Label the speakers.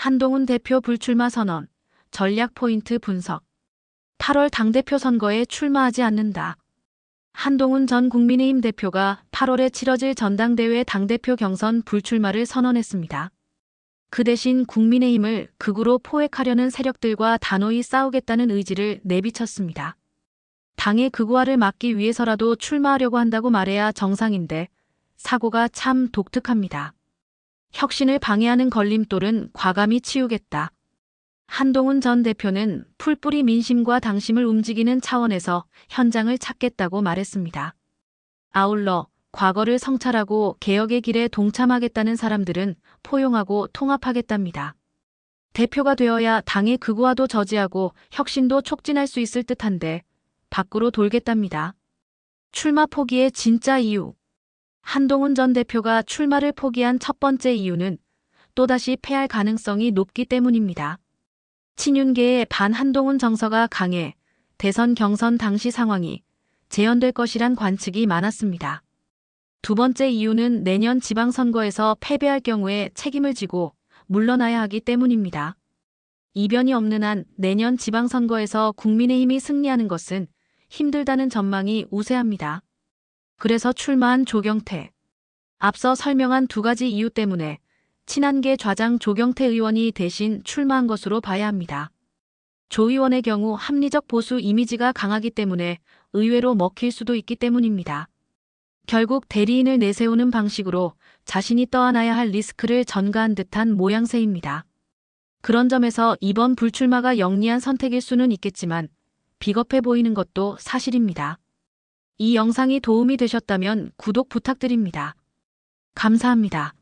Speaker 1: 한동훈 대표 불출마 선언, 전략 포인트 분석. 8월 당대표 선거에 출마하지 않는다. 한동훈 전 국민의힘 대표가 8월에 치러질 전당대회 당대표 경선 불출마를 선언했습니다. 그 대신 국민의힘을 극으로 포획하려는 세력들과 단호히 싸우겠다는 의지를 내비쳤습니다. 당의 극우화를 막기 위해서라도 출마하려고 한다고 말해야 정상인데 사고가 참 독특합니다. 혁신을 방해하는 걸림돌은 과감히 치우겠다. 한동훈 전 대표는 풀뿌리 민심과 당심을 움직이는 차원에서 현장을 찾겠다고 말했습니다. 아울러 과거를 성찰하고 개혁의 길에 동참하겠다는 사람들은 포용하고 통합하겠답니다. 대표가 되어야 당의 극우화도 저지하고 혁신도 촉진할 수 있을 듯한데 밖으로 돌겠답니다. 출마 포기의 진짜 이유. 한동훈 전 대표가 출마를 포기한 첫 번째 이유는 또다시 패할 가능성이 높기 때문입니다. 친윤계의 반한동훈 정서가 강해 대선 경선 당시 상황이 재현될 것이란 관측이 많았습니다. 두 번째 이유는 내년 지방선거에서 패배할 경우에 책임을 지고 물러나야 하기 때문입니다. 이변이 없는 한 내년 지방선거에서 국민의힘이 승리하는 것은 힘들다는 전망이 우세합니다. 그래서 출마한 조경태. 앞서 설명한 두 가지 이유 때문에 친한계 좌장 조경태 의원이 대신 출마한 것으로 봐야 합니다. 조 의원의 경우 합리적 보수 이미지가 강하기 때문에 의외로 먹힐 수도 있기 때문입니다. 결국 대리인을 내세우는 방식으로 자신이 떠안아야 할 리스크를 전가한 듯한 모양새입니다. 그런 점에서 이번 불출마가 영리한 선택일 수는 있겠지만 비겁해 보이는 것도 사실입니다. 이 영상이 도움이 되셨다면 구독 부탁드립니다. 감사합니다.